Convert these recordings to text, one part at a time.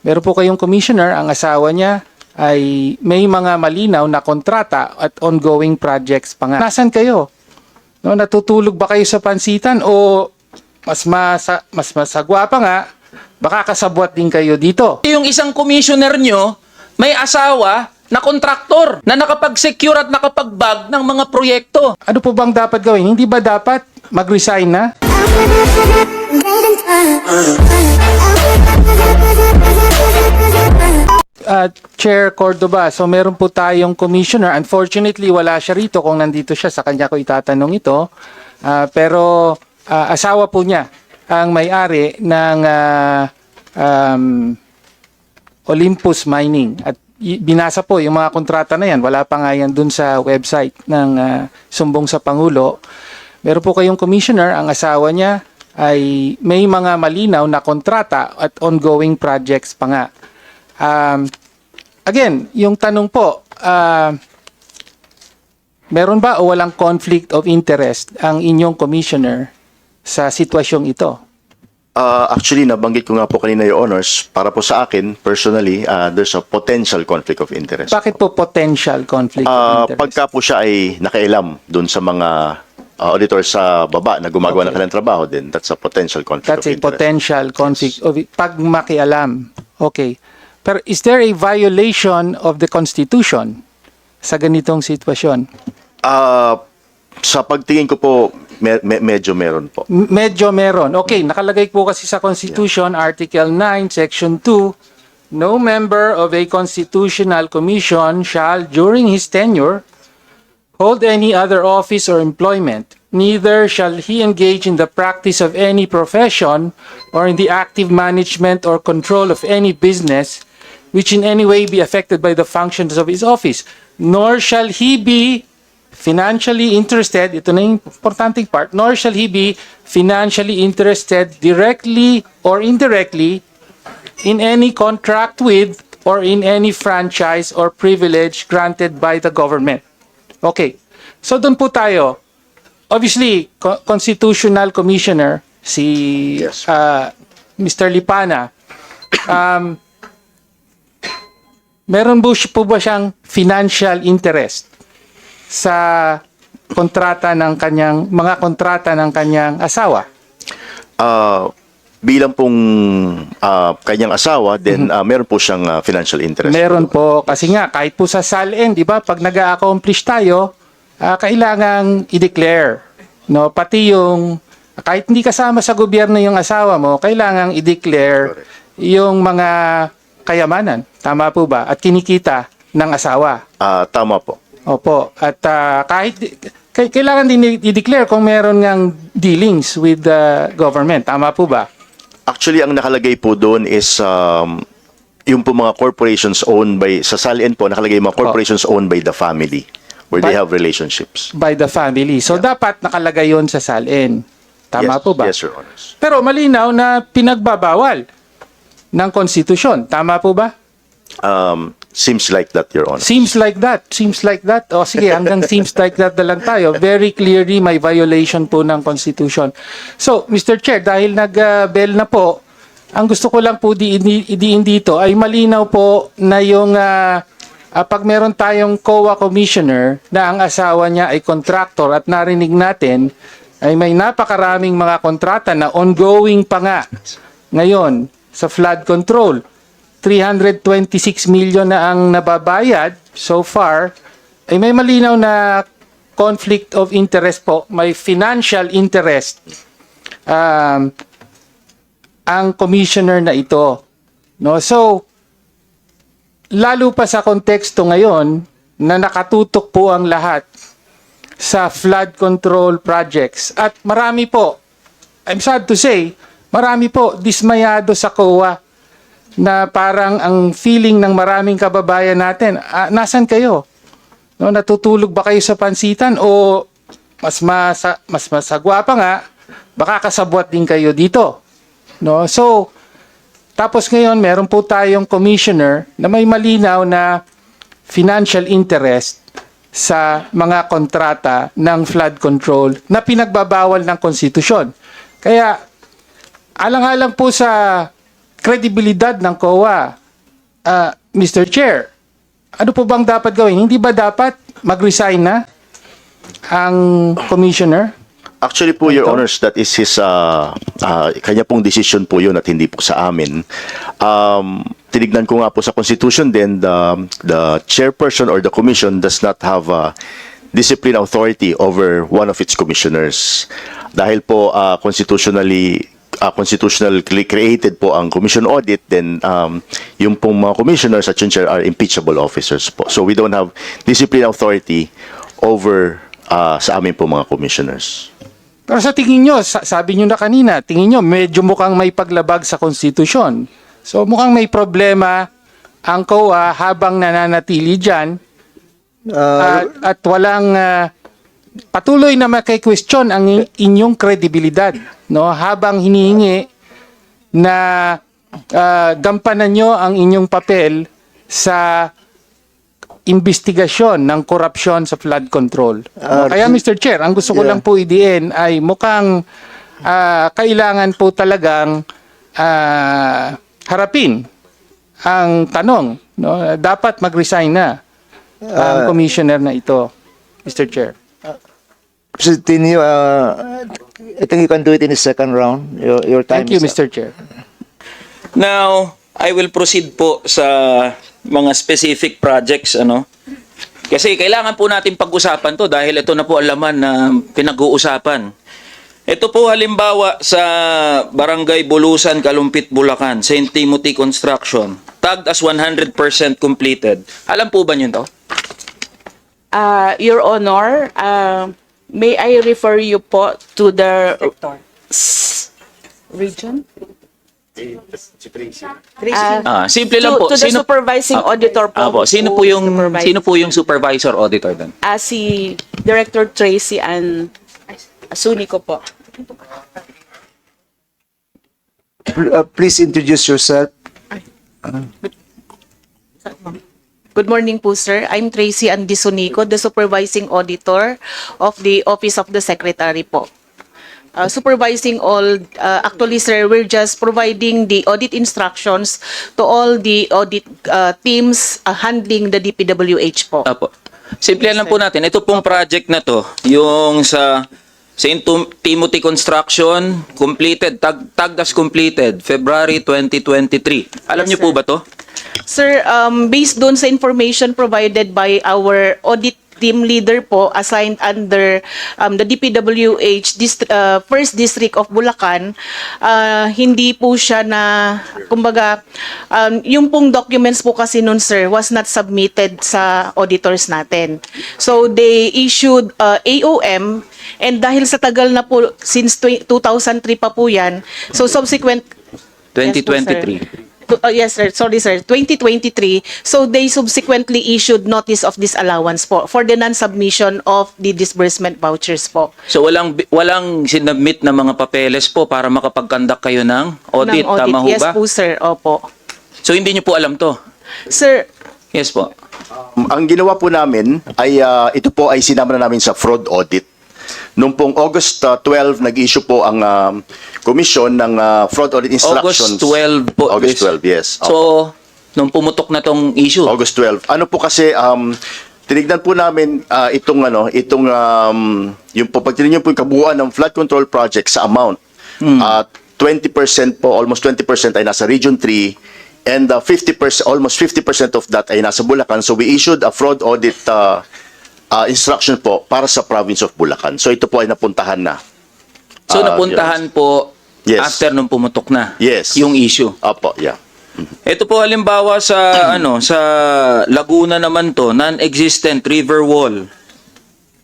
Meron po kayong commissioner, ang asawa niya ay may mga malinaw na kontrata at ongoing projects pa nga. Nasaan kayo? No, natutulog ba kayo sa pansitan o mas masa, mas masagwa pa nga, baka kasabwat din kayo dito. Yung isang commissioner nyo, may asawa na kontraktor na nakapag-secure at nakapag-bag ng mga proyekto. Ano po bang dapat gawin? Hindi ba dapat mag-resign na? Uh, Chair Cordoba, so meron po tayong commissioner. Unfortunately, wala siya rito. Kung nandito siya, sa kanya ko itatanong ito. Ah, pero ah, asawa po niya ang may-ari ng ah, um, Olympus Mining. At binasa po yung mga kontrata na yan. Wala pa nga yan dun sa website ng ah, Sumbong sa Pangulo. Meron po kayong commissioner, ang asawa niya ay may mga malinaw na kontrata at ongoing projects pa nga. Um, again, yung tanong po, ah, meron ba o walang conflict of interest ang inyong commissioner sa sitwasyong ito? Uh, actually, nabanggit ko nga po kanina yung honors. Para po sa akin, personally, uh, there's a potential conflict of interest. Bakit po potential conflict Uh, of interest? pagka po siya ay nakailam dun sa mga uh, auditor sa baba na gumagawa Okay. kanilang trabaho din, that's a potential conflict That's of a interest. potential conflict of pag makialam. Okay. Pero is there a violation of the Constitution sa ganitong sitwasyon? Uh, sa pagtingin ko po, me- me- medyo meron po. Medyo meron. Okay, nakalagay po kasi sa Constitution, Article 9, Section 2, no member of a constitutional commission shall, during his tenure, hold any other office or employment. Neither shall he engage in the practice of any profession or in the active management or control of any business which in any way be affected by the functions of his office. Nor shall he be financially interested, ito na yung importanteng part, nor shall he be financially interested directly or indirectly in any contract with or in any franchise or privilege granted by the government. Okay. So doon po tayo. Obviously, co- constitutional commissioner si Yes. uh, Mr. Lipana um, meron po, po ba siyang financial interest sa kontrata ng kanyang mga kontrata ng kanyang asawa? Uh, bilang pong uh, kanyang asawa, then uh, meron po siyang uh, financial interest. Meron po kasi nga kahit po sa SALN, 'di ba, pag nag-accomplish tayo, ah, kailangang i-declare, no? Pati yung kahit hindi kasama sa gobyerno yung asawa mo, kailangang i-declare yung mga kayamanan. Tama po ba? At kinikita ng asawa. Uh, tama po. Opo. At ah, kahit kailangan din i-declare kung meron ngang dealings with the government. Tama po ba? Actually, ang nakalagay po doon is um, yung po mga corporations owned by, sa SALN po, nakalagay yung mga corporations owned by the family where they But- have relationships. By the family. So dapat nakalagay yon sa SALN. Tama yes, po ba? Yes, Your Honors. Pero malinaw na pinagbabawal ng konstitusyon. Tama po ba? Um, seems like that, Your Honor. Seems like that. Seems like that. O sige, hanggang seems like that na lang tayo. Very clearly may violation po ng constitution. So, Mr. Chair, dahil nag-bell na po, ang gusto ko lang po di, di, diin dito ay malinaw po na yung ah, ah, pag meron tayong COA commissioner na ang asawa niya ay contractor at narinig natin ay may napakaraming mga kontrata na ongoing pa nga ngayon sa flood control. 326 million na ang nababayad so far, ay may malinaw na conflict of interest po, may financial interest um, ang commissioner na ito. No? So, lalo pa sa konteksto ngayon na nakatutok po ang lahat sa flood control projects. At marami po, I'm sad to say, marami po dismayado sa COA na parang ang feeling ng maraming kababayan natin, ah, nasan kayo? No, natutulog ba kayo sa pansitan o mas masa, mas masagwa pa nga, baka kasabwat din kayo dito. No? So, tapos ngayon meron po tayong commissioner na may malinaw na financial interest sa mga kontrata ng flood control na pinagbabawal ng konstitusyon. Kaya alang-alang po sa kredibilidad ng COA. Ah, Mr. Chair, ano po bang dapat gawin? Hindi ba dapat mag-resign na ang commissioner? Actually po, Your Honors, that is his, uh, uh, kanya pong decision po yun at hindi po sa amin. Um, tinignan ko nga po sa Constitution din, the, the chairperson or the commission does not have uh, discipline authority over one of its commissioners. Dahil po uh, constitutionally uh, constitutionally created po ang commission audit, then um, yung pong mga commissioners at yung chair are impeachable officers po. So we don't have discipline authority over uh, sa amin po mga commissioners. Pero sa tingin nyo, sa- sabi nyo na kanina, tingin nyo medyo mukhang may paglabag sa konstitusyon. So mukhang may problema ang COA habang nananatili dyan at, at walang ah, patuloy na makikwestiyon ang inyong kredibilidad no habang hinihingi na ah, gampanan nyo ang inyong papel sa investigasyon ng korupsyon sa flood control. No, Kaya Mr. Chair, ang gusto ko Yeah. lang po idiin ay mukhang ah, kailangan po talagang ah, harapin ang tanong. No? Dapat mag-resign na ang commissioner na ito, Mr. Chair. So, Tinio, uh, I think you can do it in the second round. Your, your time Thank you, is up. Mr. Chair. Now, I will proceed po sa mga specific projects ano. Kasi kailangan po natin pag-usapan 'to dahil ito na po ang laman na pinag-uusapan. Ito po halimbawa sa Barangay Bulusan, Kalumpit, Bulacan, St. Timothy Construction. Tagged as 100% completed. Alam po ba niyo 'to? Uh, Your Honor, uh, may I refer you po to the S- region? Ah, Ah, simple lang to, po. to the Sino- supervising Ah, auditor po. Apo, sino who po yung supervise- sino po yung supervisor auditor doon? Ah, si Director Tracy and Sunico po. Pl- uh, please introduce yourself. Good morning po, sir. I'm Tracy Andisonico, the supervising auditor of the Office of the Secretary po. Uh, supervising all, uh, actually, sir, we're just providing the audit instructions to all the audit uh, teams uh, handling the DPWH po. Apo. Simple lang po natin. Ito pong project na to, yung sa St. Tim- Timothy Construction, completed, tag, tagged as completed, February 2023. Alam Yes, niyo po ba to? Sir, um, based doon sa information provided by our audit team leader po assigned under um, the DPWH dist- uh, First District of Bulacan, uh, hindi po siya na, kumbaga, um, yung pong documents po kasi nun, sir, was not submitted sa auditors natin. So, they issued uh, AOM and dahil sa tagal na po, since tw- 2003 pa po yan, so subsequent 2023. Uh, yes, sir. Sorry, sir. 2023. So they subsequently issued notice of disallowance po for the non-submission of the disbursement vouchers po. So walang walang sinubmit na mga papeles po para makapag-conduct kayo ng audit, Ng tama ho Yes ba? po, sir. Opo. So hindi niyo po alam to. Sir, Yes po. Ang ginawa po namin ay ah, ito po ay sinama na namin sa fraud audit. Noong pong August ah, 12, nag-issue po ang ah, commission ng ah, fraud audit instructions. August 12 po. August this- 12, yes. So, nung pumutok na tong issue, August 12. Ano po kasi um tinignan po namin ah, itong ano, itong um yung po pag tinignan po yung kabuuan ng flood control project sa amount. At 20% po, almost 20% ay nasa Region 3 and uh, 50% almost 50% of that ay nasa Bulacan. So we issued a fraud audit uh, uh, instruction po para sa province of Bulacan. So ito po ay napuntahan na. so Ah, napuntahan po Yes. after nung pumutok na Yes. yung issue. Opo, yeah. Ito po halimbawa sa ano sa Laguna naman to, non-existent river wall.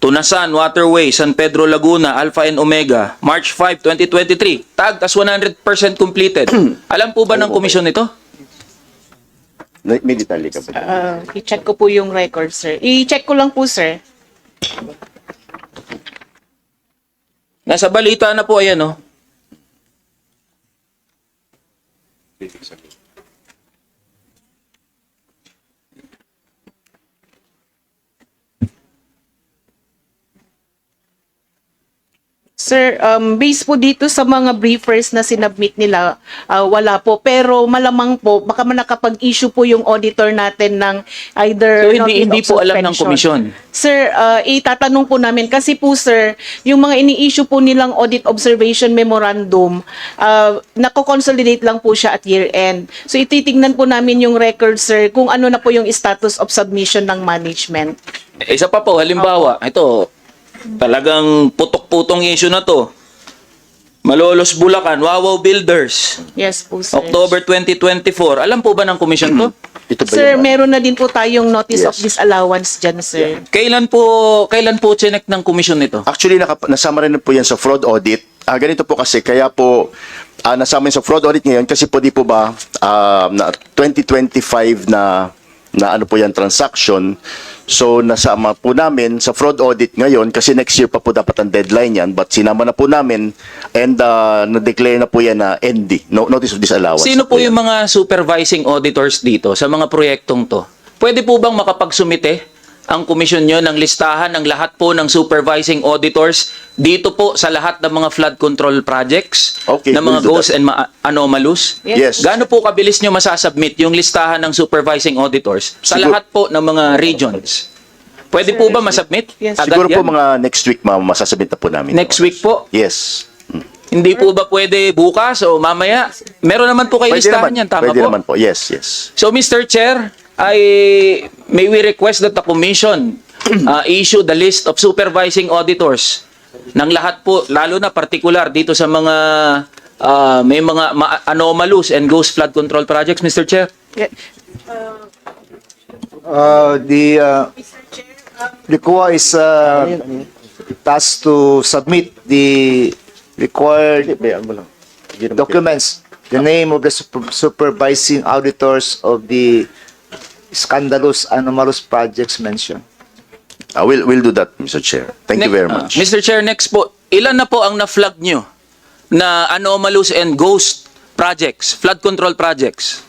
Tunasan Waterway, San Pedro Laguna, Alpha and Omega, March 5, 2023. Tagged as 100% completed. Alam po ba ng komisyon ito? May detalye ka ba? uh, i-check ko po yung record, sir. I-check ko lang po, sir. Nasa balita na po ayan oh. Sir, um, based po dito sa mga briefers na sinubmit nila, ah, wala po. Pero malamang po, baka man nakapag-issue po yung auditor natin ng either So, hindi- hindi po alam ng komisyon? Sir, ah, itatanong po namin kasi po sir, yung mga ini-issue po nilang audit observation memorandum, uh, nako-consolidate lang po siya at year end. So ititignan po namin yung record sir kung ano na po yung status of submission ng management. Isa pa po, halimbawa, ito, talagang putok-putong issue na to. Malolos Bulacan, Wawaw Builders, Yes po sir. October 2024. Alam po ba ng komisyon to? Ito ba Sir, yun? meron na din po tayong notice of disallowance dyan sir. Kailan po, kailan po chinek ng komisyon nito? Actually, naka, nasama rin po yan sa fraud audit. Ah, ganito po kasi, kaya po ah, nasama yan sa fraud audit ngayon kasi po di po ba ah, na 2025 na na ano po yan transaction. So nasama po namin sa fraud audit ngayon kasi next year pa po dapat ang deadline yan but sinama na po namin and ah, na-declare na po yan na ND, no, Notice of Disallowance. Sino po yan. yung mga supervising auditors dito sa mga proyektong to? Pwede po bang makapagsumite ang komisyon nyo ng listahan ng lahat po ng supervising auditors dito po sa lahat ng mga flood control projects Okay, na we'll mga ghosts that. and ma- anomalous? Yes. Gaano po kabilis nyo masasubmit yung listahan ng supervising auditors sa Siguro- lahat po ng mga regions? Pwede po ba masubmit? Yes. Agad Siguro po yan? mga next week ma'am, masasabit na po namin. Next week po? Yes. Hindi po ba pwede bukas o mamaya? Meron naman po kayo Pwede listahan naman, yan, tama pwede po? naman po. Yes, yes. So, Mr. Chair, I may we request that the commission uh, issue the list of supervising auditors ng lahat po, lalo na particular dito sa mga uh, may mga ma- anomalous and ghost flood control projects, Mr. Chair? Yeah. Uh, the, uh, the COA is, uh, tasked to submit the required documents, the name of the super- supervising auditors of the scandalous anomalous projects mentioned. Uh, we'll, we'll do that, Mr. Chair. Thank you very uh, much. Mr. Chair, next po, ilan na po ang na-flag nyo na anomalous and ghost projects, flood control projects?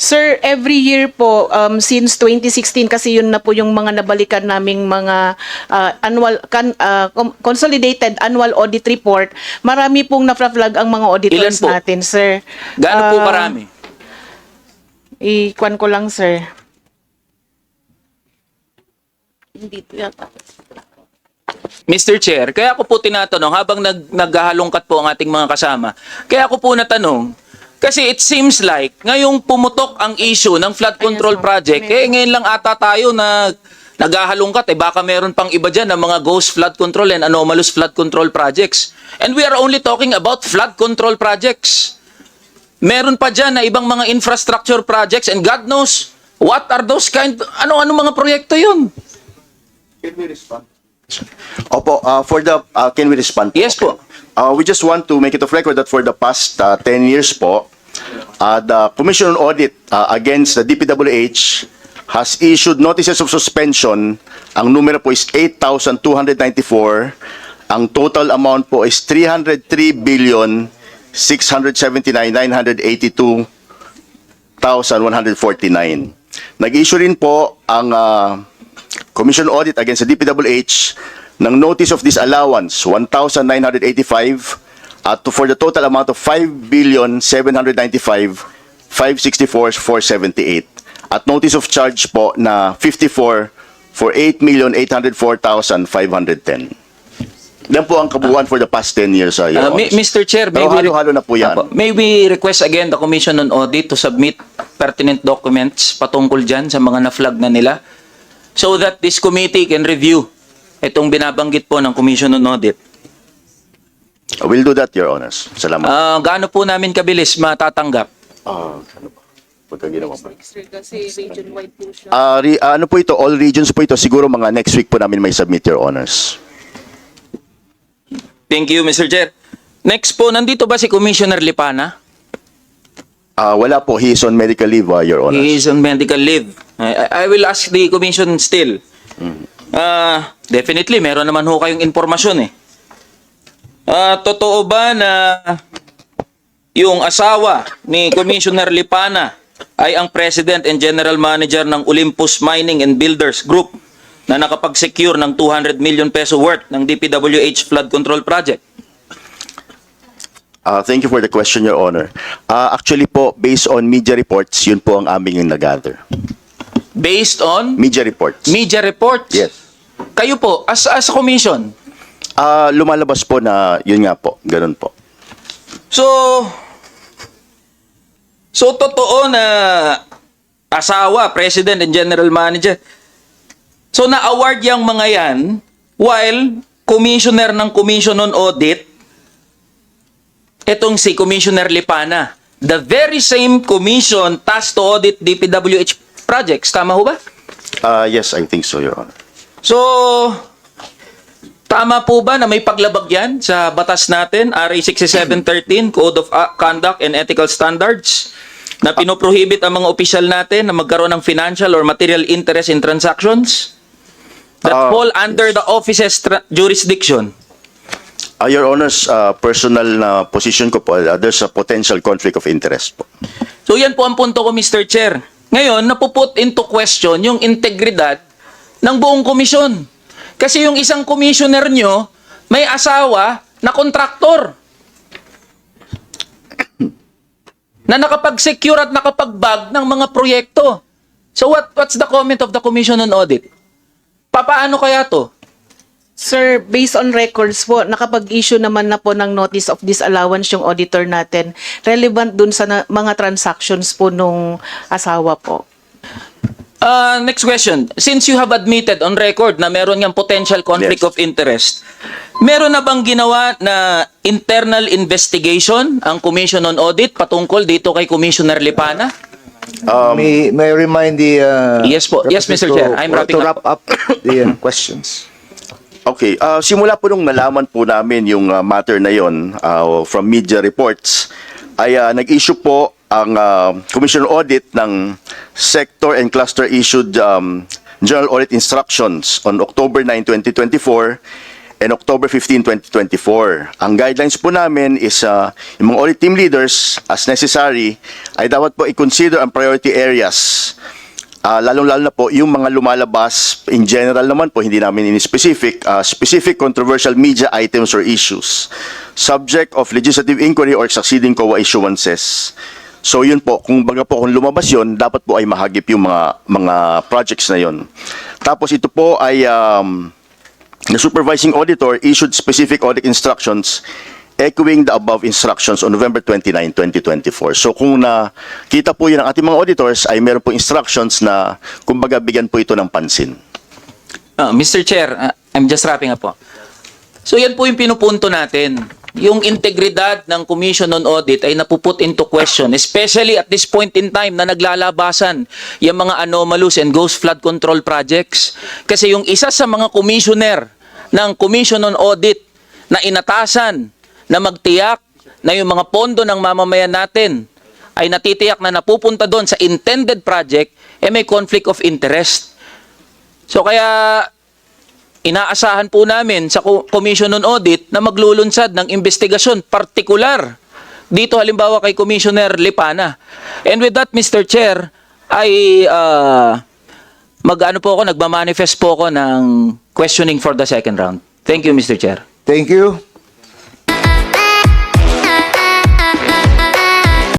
Sir, every year po, um, since 2016, kasi yun na po yung mga nabalikan naming mga uh, annual, kan, uh, consolidated annual audit report, marami pong na-flag ang mga Ilan auditors po? natin, sir. Gaano po Ah, karami? Ikwan ko lang, sir. Hindi yata. Mr. Chair, kaya ako po tinatanong habang nag, naghahalongkat po ang ating mga kasama, kaya ako po natanong, kasi it seems like ngayong pumutok ang issue ng flood control project, eh ngayon lang ata tayo na naghahalongkat, eh baka meron pang iba dyan ng mga ghost flood control and anomalous flood control projects. And we are only talking about flood control projects. Meron pa dyan na ibang mga infrastructure projects and God knows what are those kind, ano-ano mga proyekto yun? Opo, uh, for the, uh, can we respond? Yes po. Uh, we just want to make it of record that for the past uh, 10 years po, uh, the Commission on Audit uh, against the DPWH has issued notices of suspension. Ang numero po is 8,294. Ang total amount po is 303 billion 679 982 1,149. Nag-issue rin po ang ah, Commission Audit against the DPWH ng Notice of Disallowance 1,985 at to- for the total amount of 5 billion 795 564 478 at notice of charge po na 54 for 8 million 804,510. Yan po ang kabuuan for the past 10 years, uh, Uh. Mr. Chair, may halo-halo na po yan. Apo. may we request again the Commission on Audit to submit pertinent documents patungkol dyan sa mga na-flag na nila so that this committee can review itong binabanggit po ng Commission on Audit. We'll do that, Your Honors. Salamat. Uh, gaano po namin kabilis matatanggap? Ah, ano ba? Pagka ginawa pa. Ah, re- ah, ano po ito? All regions po ito. Siguro mga next week po namin may submit, Your Honors. Thank you, Mr. Chair. Next po, nandito ba si Commissioner Lipana? Ah, wala po. He is on medical leave, ah, Your Honors. He is on medical leave. I, I- will ask the commission still. Ah, definitely, meron naman ho kayong impormasyon eh. Ah, totoo ba na yung asawa ni Commissioner Lipana ay ang President and General Manager ng Olympus Mining and Builders Group na nakapag-secure ng 200 million peso worth ng DPWH flood control project? Uh, thank you for the question, Your Honor. Uh, actually po, based on media reports, yun po ang aming nag-gather. Based on Media reports. media reports. Yes. Kayo po, as, as a commission, Ah, lumalabas po na yun nga po, ganun po. So, so totoo na asawa, president and general manager. So na-award yung mga yan while commissioner ng Commission on Audit, itong si Commissioner Lipana. The very same commission tasked to audit DPWH projects. Tama ho ba? Ah, yes, I think so, Your Honor. So, tama po ba na may paglabag yan sa batas natin, RA 6713, Code of uh, Conduct and Ethical Standards, na pinoprohibit ang mga opisyal natin na magkaroon ng financial or material interest in transactions that Ah, fall under the office's jurisdiction? Ah, Your Honor's ah, personal na position ko po, ah, there's a potential conflict of interest po. So yan po ang punto ko, Mr. Chair. Ngayon, napuput into question yung integridad ng buong komisyon. Kasi yung isang commissioner nyo, may asawa na kontraktor. na nakapag-secure at nakapag-bag ng mga proyekto. So what what's the comment of the Commission on Audit? Papaano kaya to? Sir, based on records po, nakapag-issue naman na po ng notice of disallowance yung auditor natin. Relevant dun sa na- mga transactions po nung asawa po. Uh, next question. Since you have admitted on record na meron ngang potential conflict Yes. of interest, meron na bang ginawa na internal investigation ang Commission on Audit patungkol dito kay Commissioner Lipana? may, may I remind the... uh, Yes po. Yes, Mr. to- Chair. I'm wrapping to up. wrap up the uh, questions. Okay, ah, simula po nung nalaman po namin yung ah, matter na yon ah, from media reports, ay ah, nag-issue po ang ah, Commission on Audit ng Sector and Cluster issued um, General Audit Instructions on October 9, 2024 and October 15, 2024. Ang guidelines po namin is ah, yung mga audit team leaders, as necessary, ay dapat po i-consider ang priority areas Ah, lalong-lalo na po yung mga lumalabas in general naman po hindi namin in specific ah, specific controversial media items or issues subject of legislative inquiry or succeeding COA issuances. So yun po, kung baga po kung lumabas yun, dapat po ay mahagip yung mga mga projects na yun. Tapos ito po ay um, the supervising auditor issued specific audit instructions echoing the above instructions on November 29, 2024. So kung nakita po yun ng ating mga auditors ay meron po instructions na kumbaga bigyan po ito ng pansin. Ah, Mr. Chair, ah, I'm just wrapping up po. So yan po yung pinupunto natin. Yung integridad ng Commission on Audit ay napuput into question, especially at this point in time na naglalabasan yung mga anomalous and ghost flood control projects. Kasi yung isa sa mga commissioner ng Commission on Audit na inatasan na magtiyak na yung mga pondo ng mamamayan natin ay natitiyak na napupunta doon sa intended project, eh may conflict of interest. So kaya inaasahan po namin sa Co- Commission on Audit na maglulunsad ng investigasyon partikular dito halimbawa kay Commissioner Lipana. And with that, Mr. Chair, ay uh, mag-ano po ako, nagmamanifest po ako ng questioning for the second round. Thank you, Mr. Chair. Thank you.